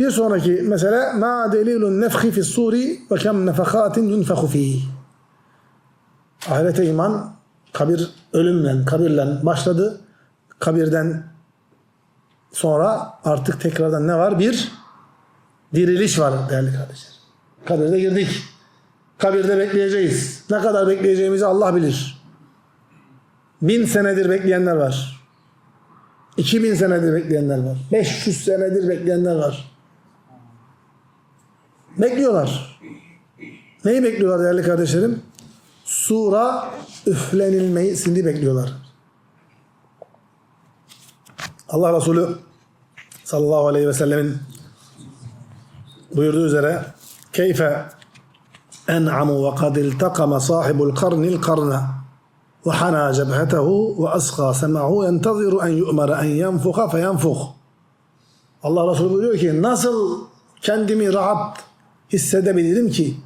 Bir sonraki mesele ma delilun nefhi fis suri ve kem nefakatin yunfehu fihi. Ahirete iman kabir ölümle, kabirle başladı. Kabirden sonra artık tekrardan ne var? Bir diriliş var değerli kardeşler. Kabirde girdik. Kabirde bekleyeceğiz. Ne kadar bekleyeceğimizi Allah bilir. Bin senedir bekleyenler var. 2000 senedir bekleyenler var. 500 senedir bekleyenler var. Bekliyorlar. Neyi bekliyorlar değerli kardeşlerim? Sura üflenilmesini bekliyorlar. Allah Resulü sallallahu aleyhi ve sellemin buyurduğu üzere keyfe en'amu ve kad iltakama sahibul karnil karna ve hana cebhetehu ve asqa semahu yenteziru en yu'mara en yenfuka fe yenfuk Allah Resulü buyuruyor ki nasıl kendimi rahat hissedebilirim ki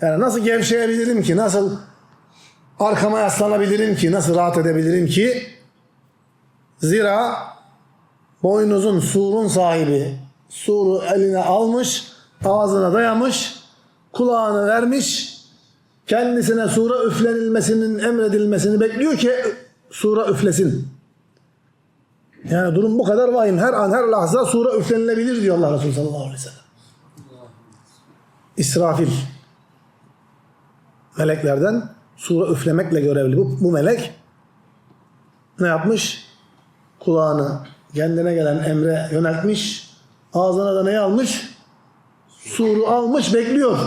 yani nasıl gevşeyebilirim ki nasıl arkama yaslanabilirim ki nasıl rahat edebilirim ki zira boynuzun surun sahibi suru eline almış ağzına dayamış kulağını vermiş kendisine sura üflenilmesinin emredilmesini bekliyor ki sura üflesin. Yani durum bu kadar vahim. Her an her lahza sura üflenilebilir diyor Allah Resulü sallallahu aleyhi ve sellem. İsrafil meleklerden sura üflemekle görevli. Bu, bu melek ne yapmış? Kulağını kendine gelen emre yöneltmiş. Ağzına da neyi almış? Suru almış bekliyor.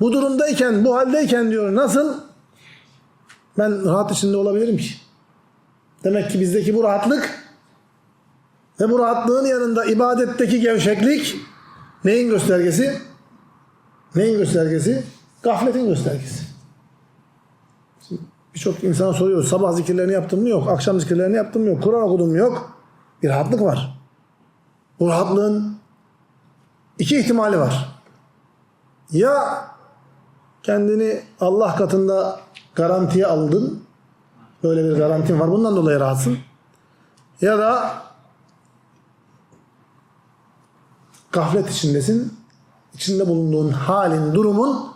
Bu durumdayken, bu haldeyken diyor nasıl ben rahat içinde olabilirim ki? Demek ki bizdeki bu rahatlık ve bu rahatlığın yanında ibadetteki gevşeklik neyin göstergesi? Neyin göstergesi? Gafletin göstergesi. Birçok insana soruyor. Sabah zikirlerini yaptın mı? Yok. Akşam zikirlerini yaptın mı? Yok. Kur'an okudun mu? Yok. Bir rahatlık var. Bu rahatlığın iki ihtimali var. Ya kendini Allah katında garantiye aldın. Böyle bir garantin var. Bundan dolayı rahatsın. Ya da gaflet içindesin. İçinde bulunduğun halin, durumun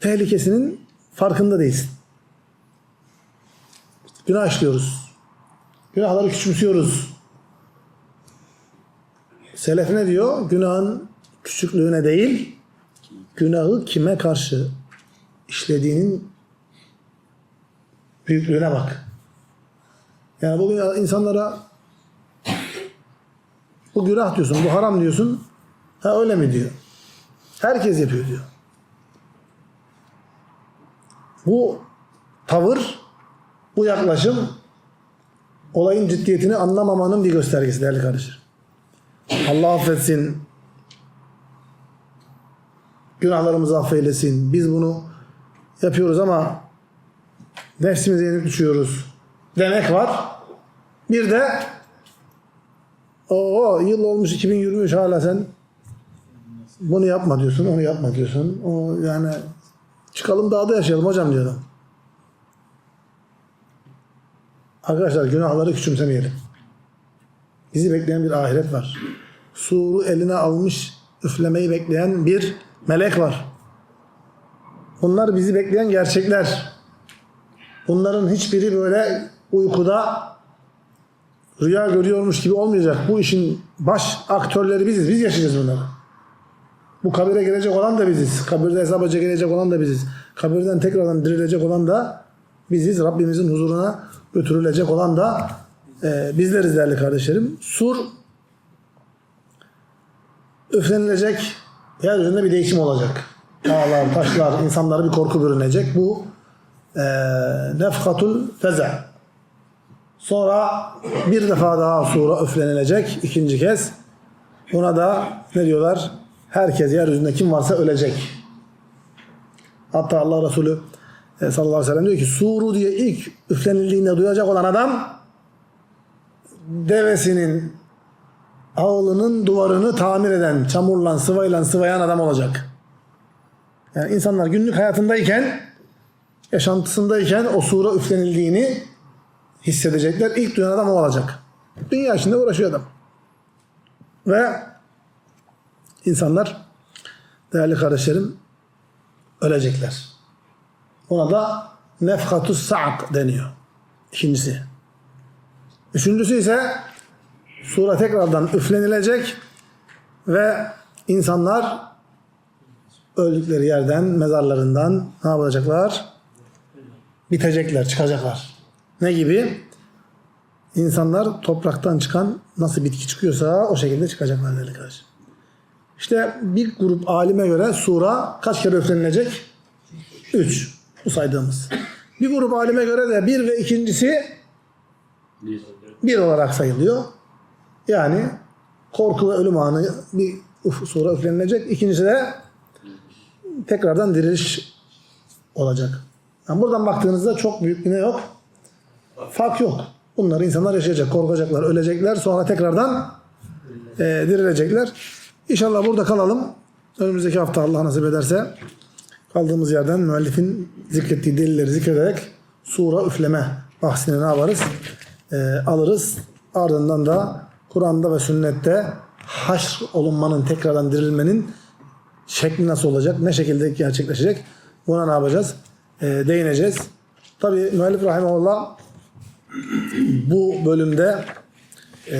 tehlikesinin farkında değilsin. Günah işliyoruz. Günahları küçümsüyoruz. Selef ne diyor? Günahın küçüklüğüne değil, günahı kime karşı işlediğinin büyüklüğüne bak. Yani bugün insanlara bu günah diyorsun, bu haram diyorsun. Ha öyle mi diyor. Herkes yapıyor diyor. Bu tavır, bu yaklaşım olayın ciddiyetini anlamamanın bir göstergesi değerli kardeşlerim. Allah affetsin. Günahlarımızı affeylesin. Biz bunu yapıyoruz ama nefsimize yenik düşüyoruz. Demek var. Bir de o yıl olmuş 2023 hala sen bunu yapma diyorsun, onu yapma diyorsun. O yani çıkalım dağda yaşayalım hocam diyor. Arkadaşlar günahları küçümsemeyelim. Bizi bekleyen bir ahiret var. Suru eline almış üflemeyi bekleyen bir melek var. Bunlar bizi bekleyen gerçekler. Bunların hiçbiri böyle uykuda rüya görüyormuş gibi olmayacak. Bu işin baş aktörleri biziz. Biz yaşayacağız bunları. Bu kabire gelecek olan da biziz. Kabirde hesaba gelecek olan da biziz. Kabirden tekrardan dirilecek olan da biziz. Rabbimizin huzuruna götürülecek olan da e, bizleriz değerli kardeşlerim. Sur üflenilecek. Yeryüzünde bir değişim olacak. Dağlar, taşlar, insanlara bir korku bürünecek. Bu e, nefhatul feza. Sonra bir defa daha sura üflenilecek ikinci kez. Buna da ne diyorlar? Herkes yeryüzünde kim varsa ölecek. Hatta Allah Resulü e, sallallahu aleyhi ve sellem diyor ki suru diye ilk üflenildiğinde duyacak olan adam devesinin ağılının duvarını tamir eden, çamurla, sıvayla sıvayan adam olacak. Yani insanlar günlük hayatındayken, yaşantısındayken o sura üflenildiğini hissedecekler. İlk duyan adam o olacak. Dünya içinde uğraşıyor adam. Ve insanlar değerli kardeşlerim ölecekler. Ona da nefhatus sa'k deniyor. İkincisi. Üçüncüsü ise sura tekrardan üflenilecek ve insanlar öldükleri yerden, mezarlarından ne yapacaklar? Bitecekler, çıkacaklar. Ne gibi? İnsanlar topraktan çıkan nasıl bitki çıkıyorsa o şekilde çıkacaklar değerli kardeşim. İşte bir grup alime göre sura kaç kere üflenilecek? Üç. Bu saydığımız. Bir grup alime göre de bir ve ikincisi bir olarak sayılıyor. Yani korku ve ölüm anı bir sura üflenilecek. İkincisi de tekrardan diriliş olacak. Yani buradan baktığınızda çok büyük bir ne yok? Fark yok. Bunları insanlar yaşayacak, korkacaklar, ölecekler. Sonra tekrardan e, dirilecekler. İnşallah burada kalalım. Önümüzdeki hafta Allah nasip ederse kaldığımız yerden müellifin zikrettiği delilleri zikrederek sura üfleme bahsini ne yaparız? E, alırız. Ardından da Kur'an'da ve sünnette haşr olunmanın, tekrardan dirilmenin şekli nasıl olacak, ne şekilde gerçekleşecek buna ne yapacağız? E, değineceğiz. Tabi müellif rahimahullah bu bölümde e,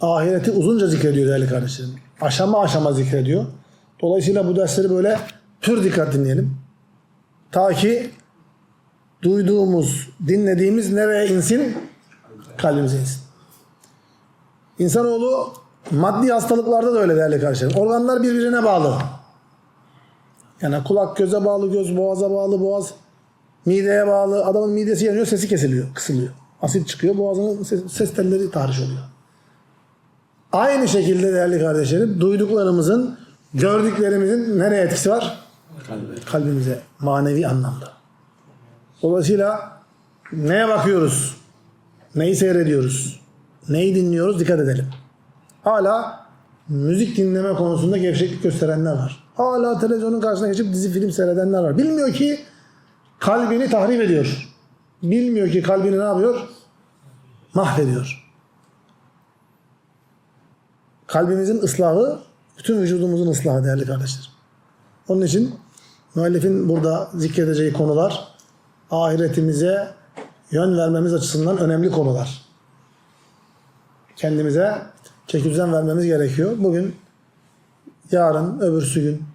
ahireti uzunca zikrediyor değerli kardeşlerim. Aşama aşama zikrediyor. Dolayısıyla bu dersleri böyle pür dikkat dinleyelim. Ta ki duyduğumuz, dinlediğimiz nereye insin? Kalbimize insin. İnsanoğlu maddi hastalıklarda da öyle değerli kardeşlerim. Organlar birbirine bağlı. Yani kulak göze bağlı, göz boğaza bağlı, boğaz mideye bağlı. Adamın midesi yanıyor, sesi kesiliyor, kısılıyor. Asit çıkıyor, boğazının ses, ses telleri tahriş oluyor. Aynı şekilde değerli kardeşlerim, duyduklarımızın, gördüklerimizin nereye etkisi var? Kalbimize, manevi anlamda. Dolayısıyla neye bakıyoruz? Neyi seyrediyoruz? Neyi dinliyoruz? Dikkat edelim. Hala müzik dinleme konusunda gevşeklik gösterenler var. Hala televizyonun karşısına geçip dizi film seyredenler var. Bilmiyor ki kalbini tahrip ediyor. Bilmiyor ki kalbini ne yapıyor? Mahvediyor. Kalbimizin ıslahı bütün vücudumuzun ıslahı değerli kardeşlerim. Onun için müellifin burada zikredeceği konular ahiretimize yön vermemiz açısından önemli konular. Kendimize çekirden vermemiz gerekiyor. Bugün, yarın, öbürsü gün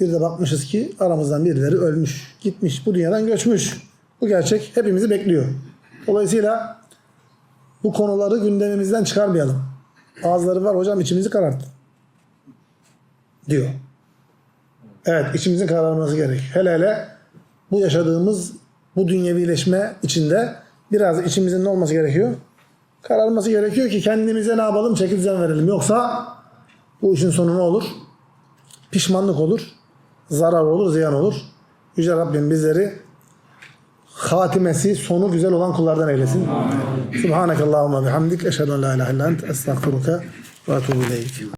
bir de bakmışız ki aramızdan birileri ölmüş, gitmiş, bu dünyadan göçmüş. Bu gerçek hepimizi bekliyor. Dolayısıyla bu konuları gündemimizden çıkarmayalım. Bazıları var hocam içimizi kararttı. Diyor. Evet içimizin kararması gerek. Hele hele bu yaşadığımız bu dünyevileşme içinde biraz içimizin ne olması gerekiyor? Kararması gerekiyor ki kendimize ne yapalım? Çeki verelim. Yoksa bu işin sonu ne olur? Pişmanlık olur. Zarar olur, ziyan olur. Yüce Rabbim bizleri hatimesi, sonu güzel olan kullardan eylesin. Subhanakallahumma bihamdik. Eşhedü en la ilahe illa ent. Estağfiruka ve etubu ileyk.